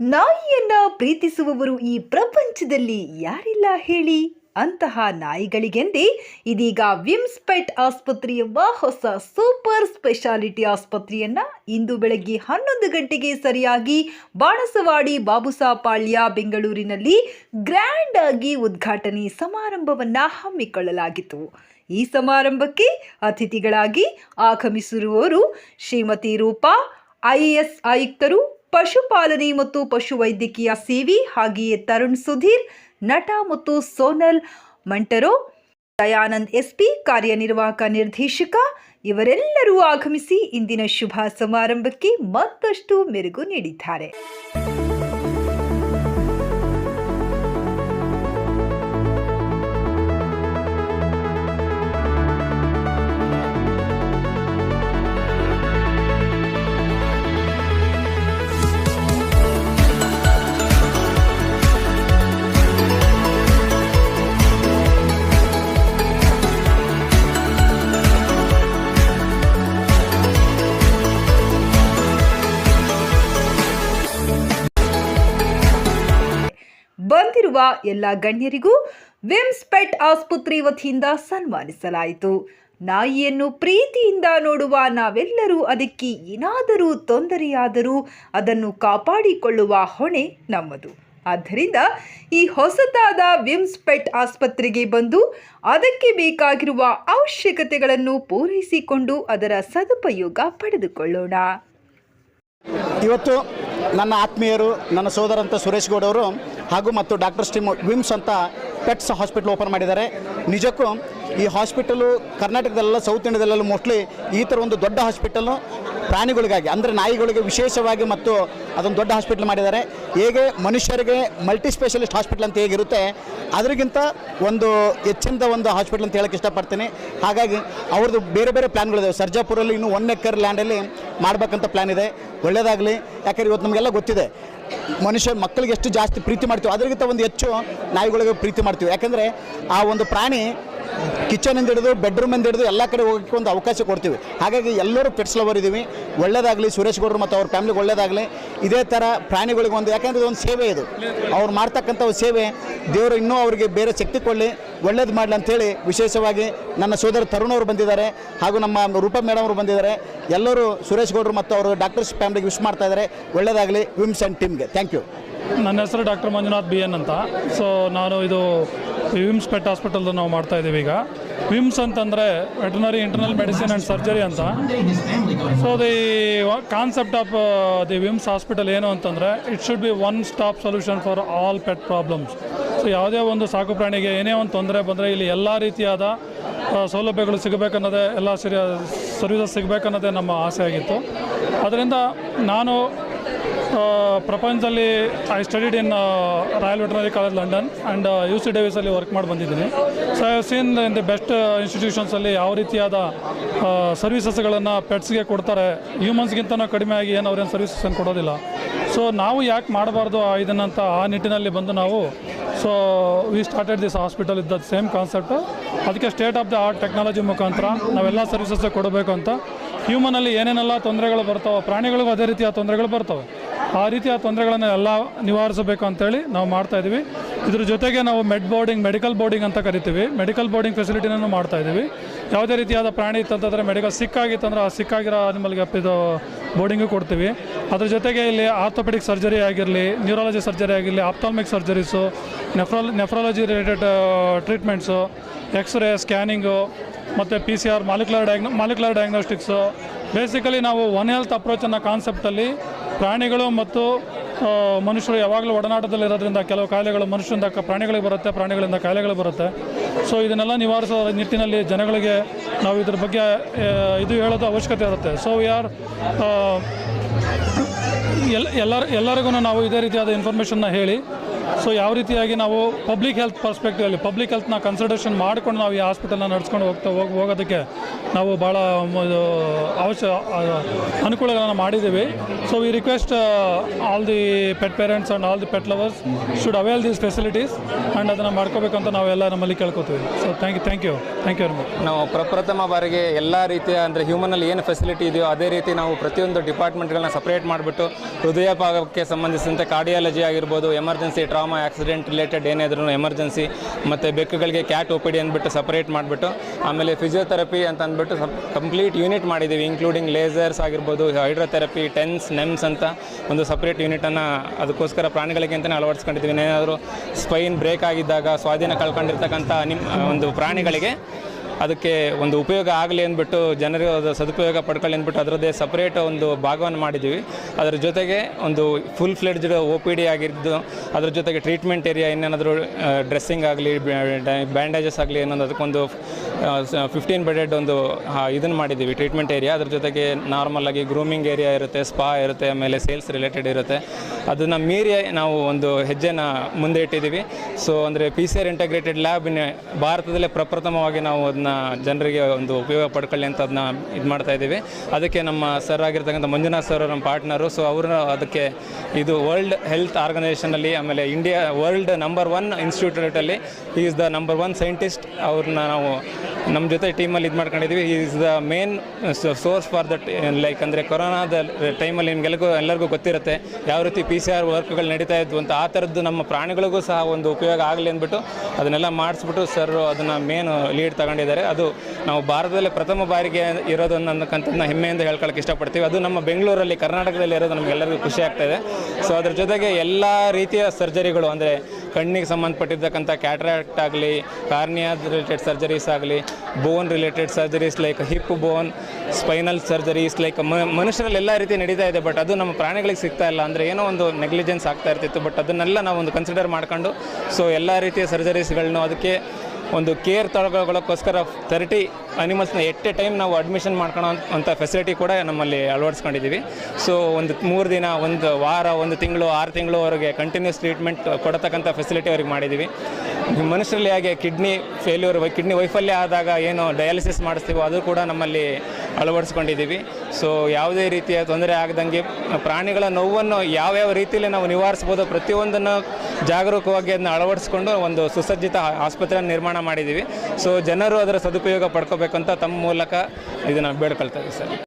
ನಾಯಿಯನ್ನ ಪ್ರೀತಿಸುವವರು ಈ ಪ್ರಪಂಚದಲ್ಲಿ ಯಾರಿಲ್ಲ ಹೇಳಿ? ಅಂತಹ ನಾಯಿಗಳಿಗೆಂದೇ ಇದೀಗ ವಿಮ್ಸ್ ಪೆಟ್ ಆಸ್ಪತ್ರೆಯೆಂಬ ಹೊಸ ಸೂಪರ್ ಸ್ಪೆಷಾಲಿಟಿ ಆಸ್ಪತ್ರೆಯನ್ನ ಇಂದು ಬೆಳಗ್ಗೆ ಹನ್ನೊಂದು ಗಂಟೆಗೆ ಸರಿಯಾಗಿ ಬಾಣಸವಾಡಿ ಬಾಬುಸಾಪಾಳ್ಯ ಬೆಂಗಳೂರಿನಲ್ಲಿ ಗ್ರ್ಯಾಂಡ್ ಆಗಿ ಉದ್ಘಾಟನೆ ಸಮಾರಂಭವನ್ನ ಹಮ್ಮಿಕೊಳ್ಳಲಾಗಿತ್ತು. ಈ ಸಮಾರಂಭಕ್ಕೆ ಅತಿಥಿಗಳಾಗಿ ಆಗಮಿಸಿರುವವರು ಶ್ರೀಮತಿ ರೂಪಾ ಐಎಎಸ್ ಆಯುಕ್ತರು ಪಶುಪಾಲನೆ ಮತ್ತು ಪಶುವೈದ್ಯಕೀಯ ಸೇವೆ, ಹಾಗೆಯೇ ತರುಣ್ ಸುಧೀರ್, ನಟ ಮತ್ತು ಸೋನಲ್ ಮಂಟರೋ, ದಯಾನಂದ್ ಎಸ್ಪಿ, ಕಾರ್ಯನಿರ್ವಾಹಕ ನಿರ್ದೇಶಕ, ಇವರೆಲ್ಲರೂ ಆಗಮಿಸಿ ಇಂದಿನ ಶುಭ ಸಮಾರಂಭಕ್ಕೆ ಮತ್ತಷ್ಟು ಮೆರುಗು ನೀಡಿದ್ದಾರೆ. ಬಂದಿರುವ ಎಲ್ಲ ಗಣ್ಯರಿಗೂ ವಿಮ್ಸ್ ಪೆಟ್ ಆಸ್ಪತ್ರೆ ವತಿಯಿಂದ ಸನ್ಮಾನಿಸಲಾಯಿತು. ನಾಯಿಯನ್ನು ಪ್ರೀತಿಯಿಂದ ನೋಡುವ ನಾವೆಲ್ಲರೂ ಅದಕ್ಕೆ ಏನಾದರೂ ತೊಂದರೆಯಾದರೂ ಅದನ್ನು ಕಾಪಾಡಿಕೊಳ್ಳುವ ಹೊಣೆ ನಮ್ಮದು. ಆದ್ದರಿಂದ ಈ ಹೊಸತಾದ ವಿಮ್ಸ್ ಪೆಟ್ ಆಸ್ಪತ್ರೆಗೆ ಬಂದು ಅದಕ್ಕೆ ಬೇಕಾಗಿರುವ ಅವಶ್ಯಕತೆಗಳನ್ನು ಪೂರೈಸಿಕೊಂಡು ಅದರ ಸದುಪಯೋಗ ಪಡೆದುಕೊಳ್ಳೋಣ. ಇವತ್ತು ನನ್ನ ಆತ್ಮೀಯರು, ನನ್ನ ಸೋದರಂತ ಸುರೇಶ್ ಗೌಡ್ ಅವರು ಹಾಗೂ ಮತ್ತು ಡಾಕ್ಟರ್ ಸ್ಟಿಮ್ ವಿಮ್ಸ್ ಅಂತ ಪೆಟ್ಸ್ ಹಾಸ್ಪಿಟ್ಲ್ ಓಪನ್ ಮಾಡಿದ್ದಾರೆ. ನಿಜಕ್ಕೂ ಈ ಹಾಸ್ಪಿಟಲು ಕರ್ನಾಟಕದಲ್ಲೆಲ್ಲ ಸೌತ್ ಇಂಡಿಯಾದಲ್ಲೆಲ್ಲ ಮೋಸ್ಟ್ಲಿ ಈ ಥರ ಒಂದು ದೊಡ್ಡ ಹಾಸ್ಪಿಟಲು ಪ್ರಾಣಿಗಳಿಗಾಗಿ, ಅಂದರೆ ನಾಯಿಗಳಿಗೆ ವಿಶೇಷವಾಗಿ ಮತ್ತು ಅದೊಂದು ದೊಡ್ಡ ಹಾಸ್ಪಿಟ್ಲ್ ಮಾಡಿದ್ದಾರೆ. ಹೇಗೆ ಮನುಷ್ಯರಿಗೆ ಮಲ್ಟಿ ಸ್ಪೆಷಲಿಸ್ಟ್ ಹಾಸ್ಪಿಟ್ಲ್ ಅಂತ ಹೇಗಿರುತ್ತೆ, ಅದರಿಗಿಂತ ಒಂದು ಹೆಚ್ಚಿನದ ಒಂದು ಹಾಸ್ಪಿಟ್ಲ್ ಅಂತ ಹೇಳಕ್ಕೆ ಇಷ್ಟಪಡ್ತೀನಿ. ಹಾಗಾಗಿ ಅವ್ರದ್ದು ಬೇರೆ ಬೇರೆ ಪ್ಲ್ಯಾನ್ಗಳಿದೆ ಸರ್ಜಾಪುರಲ್ಲಿ ಇನ್ನೂ ಒನ್ ಎಕರ್ ಲ್ಯಾಂಡಲ್ಲಿ ಮಾಡಬೇಕಂತ ಪ್ಲ್ಯಾನ್ ಇದೆ. ಒಳ್ಳೆಯದಾಗಲಿ ಯಾಕಂದ್ರೆ ಇವತ್ತು ನಮಗೆಲ್ಲ ಗೊತ್ತಿದೆ, ಮನುಷ್ಯ ಮಕ್ಕಳಿಗೆ ಎಷ್ಟು ಜಾಸ್ತಿ ಪ್ರೀತಿ ಮಾಡ್ತೀವಿ, ಅದರಿಗಿಂತ ಒಂದು ಹೆಚ್ಚು ನಾಯಿಗಳಿಗೆ ಪ್ರೀತಿ ಮಾಡ್ತೀವಿ. ಯಾಕಂದರೆ ಆ ಒಂದು ಪ್ರಾಣಿ ಕಿಚನಿಂದ ಹಿಡಿದು ಬೆಡ್ರೂಮಿಂದ ಹಿಡಿದು ಎಲ್ಲ ಕಡೆ ಹೋಗೋಕ್ಕೆ ಒಂದು ಅವಕಾಶ ಕೊಡ್ತೀವಿ. ಹಾಗಾಗಿ ಎಲ್ಲರೂ ಪೆಟ್ಸ್ ಲವರ್ ಇದ್ದೀವಿ ಒಳ್ಳೇದಾಗಲಿ, ಸುರೇಶ್ ಗೌಡರು ಮತ್ತು ಅವ್ರ ಫ್ಯಾಮಿಲಿಗೆ ಒಳ್ಳೇದಾಗಲಿ. ಇದೇ ಥರ ಪ್ರಾಣಿಗಳಿಗೆ ಒಂದು ಯಾಕಂದರೆ ಇದೊಂದು ಸೇವೆ ಇದು. ಅವ್ರು ಮಾಡ್ತಕ್ಕಂಥ ಒಂದು ಸೇವೆ. ದೇವರು ಇನ್ನೂ ಅವರಿಗೆ ಬೇರೆ ಶಕ್ತಿ ಕೊಡಲಿ. ಒಳ್ಳೇದು ಮಾಡಲಿ ಅಂಥೇಳಿ ವಿಶೇಷವಾಗಿ ನನ್ನ ಸೋದರ ತರುಣ್ ಅವರು ಬಂದಿದ್ದಾರೆ. ಹಾಗೂ ನಮ್ಮ ರೂಪಾ ಮೇಡಮ್ ಅವರು ಬಂದಿದ್ದಾರೆ. ಎಲ್ಲರೂ ಸುರೇಶ್ ಗೌಡರು ಮತ್ತು ಅವರು ಡಾಕ್ಟರ್ಸ್ ಫ್ಯಾಮಿಲಿಗೆ ವಿಶ್ ಮಾಡ್ತಾ ಇದ್ದಾರೆ. ಒಳ್ಳೇದಾಗಲಿ ವಿಮ್ಸ್ ಆ್ಯಂಡ್ ಟೀಮ್ಗೆ ಥ್ಯಾಂಕ್ ಯು ನನ್ನ ಹೆಸರು ಡಾಕ್ಟರ್ ಮಂಜುನಾಥ್ ಬಿ ಎನ್ ಅಂತ. ಸೊ ನಾನು ಇದು ವಿಮ್ಸ್ ಪೆಟ್ ಹಾಸ್ಪಿಟಲ್ದು ನಾವು ಮಾಡ್ತಾ ಇದ್ದೀವಿ ಈಗ. ವಿಮ್ಸ್ ಅಂತಂದರೆ veterinary internal medicine and surgery ಅಂತ. So the concept of the VIMS hospital ಏನು ಅಂತಂದರೆ it should be one stop solution for all pet problems so ಯಾವುದೇ ಒಂದು ಸಾಕು ಪ್ರಾಣಿಗೆ ಏನೇ ಒಂದು ತೊಂದರೆ ಬಂದರೆ ಇಲ್ಲಿ ಎಲ್ಲ ರೀತಿಯಾದ ಸೌಲಭ್ಯಗಳು ಸಿಗಬೇಕನ್ನೋದೇ, ಎಲ್ಲ ಸರಿ ಸರ್ವಿಸಸ್ ಸಿಗಬೇಕನ್ನೋದೇ ನಮ್ಮ ಆಸೆ ಆಗಿತ್ತು. ಅದರಿಂದ ನಾನು ಪ್ರಪಂಚದಲ್ಲಿ I studied in Royal Veterinary College London and U C ಡೇವಿಸಲ್ಲಿ work ಮಾಡಿ ಬಂದಿದ್ದೀನಿ. So I seen in the best ಇನ್ಸ್ಟಿಟ್ಯೂಷನ್ಸಲ್ಲಿ ಯಾವ ರೀತಿಯಾದ ಸರ್ವಿಸಸ್ಗಳನ್ನು ಪೆಟ್ಸ್ಗೆ ಕೊಡ್ತಾರೆ. ಹ್ಯೂಮನ್ಸ್ಗಿಂತನೂ ಕಡಿಮೆ ಆಗಿ ಏನು ಅವ್ರೇನು ಸರ್ವಿಸಸ್ಸನ್ನು ಕೊಡೋದಿಲ್ಲ. ಸೊ ನಾವು ಯಾಕೆ ಮಾಡಬಾರ್ದು ಇದನ್ನಂತ ಆ ನಿಟ್ಟಿನಲ್ಲಿ ಬಂದು ನಾವು so we started this hospital ಇದ್ದ ಸೇಮ್ ಕಾನ್ಸೆಪ್ಟು ಅದಕ್ಕೆ state of the art technology ಮುಖಾಂತರ ನಾವೆಲ್ಲ ಸರ್ವಿಸಸ್ ಕೊಡಬೇಕು ಅಂತ. ಹ್ಯೂಮನಲ್ಲಿ ಏನೇನೆಲ್ಲ ತೊಂದರೆಗಳು ಬರ್ತಾವೆ, ಪ್ರಾಣಿಗಳಿಗೂ ಅದೇ ರೀತಿಯ ತೊಂದರೆಗಳು ಬರ್ತವೆ. ಆ ರೀತಿಯ ತೊಂದರೆಗಳನ್ನು ಎಲ್ಲ ನಿವಾರಿಸಬೇಕು ಅಂತೇಳಿ ನಾವು ಮಾಡ್ತಾ ಇದ್ದೀವಿ. ಇದ್ರ ಜೊತೆಗೆ ನಾವು ಮೆಡ್ ಬೋರ್ಡಿಂಗ್, ಮೆಡಿಕಲ್ ಬೋರ್ಡಿಂಗ್ ಅಂತ ಕರಿತೀವಿ. ಮೆಡಿಕಲ್ ಬೋರ್ಡಿಂಗ್ ಫೆಸಿಲಿಟಿನೂ ಮಾಡ್ತಾ ಇದ್ದೀವಿ. ಯಾವುದೇ ರೀತಿಯಾದ ಪ್ರಾಣಿ ಇತ್ತಂತಂದರೆ ಮೆಡಿಕಲ್ ಸಿಕ್ಕಾಗಿತ್ತಂದ್ರೆ ಆ ಸಿಕ್ಕಾಗಿರೋ ಅನಿಮಲ್ಗೆ ಇದು ಬೋರ್ಡಿಂಗು ಕೊಡ್ತೀವಿ. ಅದ್ರ ಜೊತೆಗೆ ಇಲ್ಲಿ ಆರ್ಥೋಪೆಡಿಕ್ ಸರ್ಜರಿ ಆಗಿರಲಿ ನ್ಯೂರಾಲಜಿ ಸರ್ಜರಿ ಆಗಿರಲಿ ophthalmic surgeries ನೆಫ್ರಾಲ್ nephrology related treatments X ray scanning ಮತ್ತು P C R molecular ಡಯಾಗ್ನೋ molecular diagnostics basically ನಾವು ಒನ್ ಹೆಲ್ತ್ ಅಪ್ರೋಚ್ ಅನ್ನೋ ಕಾನ್ಸೆಪ್ಟಲ್ಲಿ ಪ್ರಾಣಿಗಳು ಮತ್ತು ಮನುಷ್ಯರು ಯಾವಾಗಲೂ ಒಡನಾಟದಲ್ಲಿರೋದ್ರಿಂದ ಕೆಲವು ಕಾಯಿಲೆಗಳು ಮನುಷ್ಯರಿಂದ ಪ್ರಾಣಿಗಳಿಗೆ ಬರುತ್ತೆ, ಪ್ರಾಣಿಗಳಿಂದ ಕಾಯಿಲೆಗಳು ಬರುತ್ತೆ. ಸೊ ಇದನ್ನೆಲ್ಲ ನಿವಾರಿಸೋ ನಿಟ್ಟಿನಲ್ಲಿ ಜನಗಳಿಗೆ ನಾವು ಇದ್ರ ಬಗ್ಗೆ ಇದು ಹೇಳೋದು ಅವಶ್ಯಕತೆ ಇರುತ್ತೆ. ಸೊ ವಿ ಆರ್ ಎಲ್ಲ ಎಲ್ಲರ, ಎಲ್ಲರಿಗೂ ನಾವು ಇದೇ ರೀತಿಯಾದ ಇನ್ಫಾರ್ಮೇಷನ್ನ ಹೇಳಿ ಸೊ ಯಾವ ರೀತಿಯಾಗಿ ನಾವು ಪಬ್ಲಿಕ್ ಹೆಲ್ತ್ ಪರ್ಸ್ಪೆಕ್ಟಿವಲ್ಲಿ ಪಬ್ಲಿಕ್ ಹೆಲ್ತ್ನ ಕನ್ಸಿಡರೇಷನ್ ಮಾಡ್ಕೊಂಡು ನಾವು ಈ ಹಾಸ್ಪಿಟಲ್ನ ನಡ್ಸ್ಕೊಂಡು ಹೋಗ್ತಾ ಹೋಗಿ, ಹೋಗೋದಕ್ಕೆ ನಾವು ಭಾಳ ಅವಶ್ಯ ಅನುಕೂಲಗಳನ್ನು ಮಾಡಿದ್ದೀವಿ. So we request all the pet parents and all the pet lovers should avail these facilities and ಅದನ್ನು ಮಾಡ್ಕೋಬೇಕಂತ ನಾವೆಲ್ಲ ನಮ್ಮಲ್ಲಿ ಕೇಳ್ಕೊತೀವಿ. So thank you thank you thank you very much ನಾವು ಪ್ರಪ್ರಥಮ ಬಾರಿಗೆ ಎಲ್ಲ ರೀತಿಯ ಅಂದರೆ ಹ್ಯೂಮನಲ್ಲಿ ಏನು ಫೆಸಿಲಿಟಿ ಇದೆಯೋ ಅದೇ ರೀತಿ ನಾವು ಪ್ರತಿಯೊಂದು ಡಿಪಾರ್ಟ್ಮೆಂಟ್ಗಳನ್ನ ಸಪ್ರೇಟ್ ಮಾಡಿಬಿಟ್ಟು ಹೃದಯ ಭಾಗಕ್ಕೆ ಸಂಬಂಧಿಸಿದಂತೆ ಕಾರ್ಡಿಯಾಲಜಿ ಆಗಿರ್ಬೋದು ಎಮರ್ಜೆನ್ಸಿ ಟ್ರಾಮಾ ಆಕ್ಸಿಡೆಂಟ್ ರಿಲೇಟೆಡ್ ಏನೇ ಇದ್ರೂ ಎಮರ್ಜೆನ್ಸಿ ಮತ್ತು ಬೆಕ್ಕುಗಳಿಗೆ ಕ್ಯಾಟ್ ಒ ಪಿ ಡಿ ಅಂದ್ಬಿಟ್ಟು ಸಪ್ರೇಟ್ ಮಾಡಿಬಿಟ್ಟು, ಆಮೇಲೆ ಫಿಸಿಯೋಥೆರಪಿ ಅಂತ ಅಂದ್ಬಿಟ್ಟು ಕಂಪ್ಲೀಟ್ ಯೂನಿಟ್ ಮಾಡಿದ್ದೀವಿ ಇನ್ಕ್ಲೂಡಿಂಗ್ ಲೇಸರ್ಸ್ ಆಗಿರ್ಬೋದು ಹೈಡ್ರೋಥೆರಪಿ ಟೆನ್ಸ್ ನೆಮ್ಸ್ ಅಂತ ಒಂದು ಸಪ್ರೇಟ್ ಯೂನಿಟನ್ನು ಅದಕ್ಕೋಸ್ಕರ ಪ್ರಾಣಿಗಳಿಗೆ ಅಂತಲೇ ಅಳವಡಿಸ್ಕೊಂಡಿದ್ದೀವಿ ಏನಾದರೂ ಸ್ಪೈನ್ ಬ್ರೇಕ್ ಆಗಿದ್ದಾಗ, ಸ್ವಾಧೀನ ಕಳ್ಕೊಂಡಿರ್ತಕ್ಕಂಥ ನಿಮ್ಮ ಒಂದು ಪ್ರಾಣಿಗಳಿಗೆ ಅದಕ್ಕೆ ಒಂದು ಉಪಯೋಗ ಆಗಲಿ ಅಂದ್ಬಿಟ್ಟು ಜನರಿಗೆ ಅದರ ಸದುಪಯೋಗ ಪಡ್ಕೊಳ್ಳಿ ಅಂದ್ಬಿಟ್ಟು ಅದರದ್ದೇ ಸಪ್ರೇಟ್ ಒಂದು ಭಾಗವನ್ನು ಮಾಡಿದ್ದೀವಿ. ಅದರ ಜೊತೆಗೆ ಒಂದು full fledged O P D ಆಗಿದ್ದು, ಅದ್ರ ಜೊತೆಗೆ ಟ್ರೀಟ್ಮೆಂಟ್ ಏರಿಯಾ ಇನ್ನೇನಾದರೂ ಡ್ರೆಸ್ಸಿಂಗ್ ಆಗಲಿ ಬ್ಯಾಂಡೇಜಸ್ ಆಗಲಿ ಏನೊಂದು ಅದಕ್ಕೊಂದು ಫಿಫ್ಟೀನ್ ಬೆಡೆಡ್ ಒಂದು ಇದನ್ನು ಮಾಡಿದ್ದೀವಿ ಟ್ರೀಟ್ಮೆಂಟ್ ಏರಿಯಾ ಅದ್ರ ಜೊತೆಗೆ ನಾರ್ಮಲ್ ಆಗಿ ಗ್ರೂಮಿಂಗ್ ಏರಿಯಾ ಇರುತ್ತೆ ಸ್ಪಾ ಇರುತ್ತೆ, ಆಮೇಲೆ ಸೇಲ್ಸ್ ರಿಲೇಟೆಡ್ ಇರುತ್ತೆ. ಅದನ್ನು ಮೀರಿ ನಾವು ಒಂದು ಹೆಜ್ಜೆನ ಮುಂದೆ ಇಟ್ಟಿದ್ದೀವಿ. ಸೊ ಅಂದರೆ P C R integrated lab ಭಾರತದಲ್ಲೇ ಪ್ರಪ್ರಥಮವಾಗಿ ನಾವು ಅದನ್ನ ಜನರಿಗೆ ಒಂದು ಉಪಯೋಗ ಪಡ್ಕೊಳ್ಳಿ ಅಂತ ಅದನ್ನ ಇದು ಮಾಡ್ತಾ ಇದ್ದೀವಿ. ಅದಕ್ಕೆ ನಮ್ಮ ಸರ್ ಆಗಿರ್ತಕ್ಕಂಥ ಮಂಜುನಾಥ್ ಸರ್ ನಮ್ಮ ಪಾರ್ಟ್ನರು ಸೊ ಅವರು ಅದಕ್ಕೆ ಇದು ವರ್ಲ್ಡ್ ಹೆಲ್ತ್ ಆರ್ಗನೈಸೇಷನಲ್ಲಿ ಆಮೇಲೆ India world number one ಇನ್ಸ್ಟಿಟ್ಯೂಟಲ್ಲಿ is the number one scientist ಅವ್ರನ್ನ ನಾವು ನಮ್ಮ ಜೊತೆ ಟೀಮಲ್ಲಿ ಇದು ಮಾಡ್ಕೊಂಡಿದ್ದೀವಿ is the main source for that like ಅಂದರೆ ಕೊರೋನಾದ ಟೈಮಲ್ಲಿ ನಿಮಗೆಲ್ಲರಿಗೂ ಎಲ್ಲರಿಗೂ ಗೊತ್ತಿರುತ್ತೆ. ಯಾವ ರೀತಿ ಪಿ ಸಿ ಆರ್ ವರ್ಕ್ಗಳು ನಡೀತಾ ಇದ್ವು ಅಂತ, ಆ ಥರದ್ದು ನಮ್ಮ ಪ್ರಾಣಿಗಳಿಗೂ ಸಹ ಒಂದು ಉಪಯೋಗ ಆಗಲಿ ಅಂದ್ಬಿಟ್ಟು ಅದನ್ನೆಲ್ಲ ಮಾಡಿಸ್ಬಿಟ್ಟು ಸರ್ ಅದನ್ನು ಮೇನ್ ಲೀಡ್ ತಗೊಂಡಿದ್ದಾರೆ. ಅದು ನಾವು ಭಾರತದಲ್ಲಿ ಪ್ರಥಮ ಬಾರಿಗೆ ಇರೋದು ಅನ್ನೋಕ್ಕಂಥದ್ದು ಹೆಮ್ಮೆಯಿಂದ ಹೇಳ್ಕೊಳಕ್ಕೆ ಇಷ್ಟಪಡ್ತೀವಿ. ಅದು ನಮ್ಮ ಬೆಂಗಳೂರಲ್ಲಿ, ಕರ್ನಾಟಕದಲ್ಲಿ ಇರೋದು ನಮಗೆಲ್ಲರಿಗೂ ಖುಷಿ ಆಗ್ತಾ ಇದೆ. ಸೊ ಅದ್ರ ಜೊತೆಗೆ ಎಲ್ಲ ರೀತಿಯ ಸರ್ಜರಿಗಳು ಅಂದರೆ ಕಣ್ಣಿಗೆ ಸಂಬಂಧಪಟ್ಟಿರ್ತಕ್ಕಂಥ ಕ್ಯಾಟ್ರಾಕ್ಟ್ ಆಗಲಿ ಕಾರ್ನಿಯಾದ ರಿಲೇಟೆಡ್ ಸರ್ಜರೀಸ್ ಆಗಲಿ bone related surgeries like hip bone spinal surgeries like ಮನುಷ್ಯರಲ್ಲಿ ಎಲ್ಲ ರೀತಿ ನಡೀತಾ ಇದೆ. ಬಟ್ ಅದು ನಮ್ಮ ಪ್ರಾಣಿಗಳಿಗೆ ಸಿಗ್ತಾ ಇಲ್ಲ. ಅಂದರೆ ಏನೋ ಒಂದು ನೆಗ್ಲಿಜೆನ್ಸ್ ಆಗ್ತಾ ಇರ್ತಿತ್ತು. ಬಟ್ ಅದನ್ನೆಲ್ಲ ನಾವು ಒಂದು ಕನ್ಸಿಡರ್ ಮಾಡ್ಕೊಂಡು ಸೊ ಎಲ್ಲ ರೀತಿಯ ಸರ್ಜರೀಸ್ಗಳನ್ನು ಅದಕ್ಕೆ ಒಂದು ಕೇರ್ ತಗೊಳ್ಳೋಕ್ಕೋಸ್ಕರ ತರ್ಟಿ ಅನಿಮಲ್ಸ್ನ ಎಟ್ ಎ ಟೈಮ್ ನಾವು ಅಡ್ಮಿಷನ್ ಮಾಡ್ಕೊಳೋ ಅಂಥ ಫೆಸಿಲಿಟಿ ಕೂಡ ನಮ್ಮಲ್ಲಿ ಅಳವಡಿಸ್ಕೊಂಡಿದ್ದೀವಿ. ಸೊ ಒಂದು ಮೂರು ದಿನ, ಒಂದು ವಾರ, ಒಂದು ತಿಂಗಳು, ಆರು ಅವರಿಗೆ ಕಂಟಿನ್ಯೂಸ್ ಟ್ರೀಟ್ಮೆಂಟ್ ಕೊಡತಕ್ಕಂಥ ಫೆಸಿಲಿಟಿ ಅವ್ರಿಗೆ ಮಾಡಿದ್ದೀವಿ. ಮನುಷ್ಯರಲ್ಲಿ ಹಾಗೆ ಕಿಡ್ನಿ ಫೇಲ್ಯೂರ್ ಕಿಡ್ನಿ ವೈಫಲ್ಯ ಆದಾಗ ಏನು ಡಯಾಲಿಸಿಸ್ ಮಾಡಿಸ್ತೀವೋ ಅದು ಕೂಡ ನಮ್ಮಲ್ಲಿ ಅಳವಡಿಸ್ಕೊಂಡಿದ್ದೀವಿ. ಸೊ ಯಾವುದೇ ರೀತಿಯ ತೊಂದರೆ ಆಗದಂಗೆ ಪ್ರಾಣಿಗಳ ನೋವನ್ನು ಯಾವ್ಯಾವ ರೀತಿಯಲ್ಲಿ ನಾವು ನಿವಾರಿಸ್ಬೋದು ಪ್ರತಿಯೊಂದನ್ನು ಜಾಗರೂಕವಾಗಿ ಅದನ್ನ ಅಳವಡಿಸ್ಕೊಂಡು ಒಂದು ಸುಸಜ್ಜಿತ ಆಸ್ಪತ್ರೆಯನ್ನು ನಿರ್ಮಾಣ ಮಾಡಿದ್ದೀವಿ. ಸೊ ಜನರು ಅದರ ಸದುಪಯೋಗ ಪಡ್ಕೋಬೇಕಂತ ತಮ್ಮ ಮೂಲಕ ಇದನ್ನು ಬೇಡ್ಕೊಳ್ತಾ ಸರ್.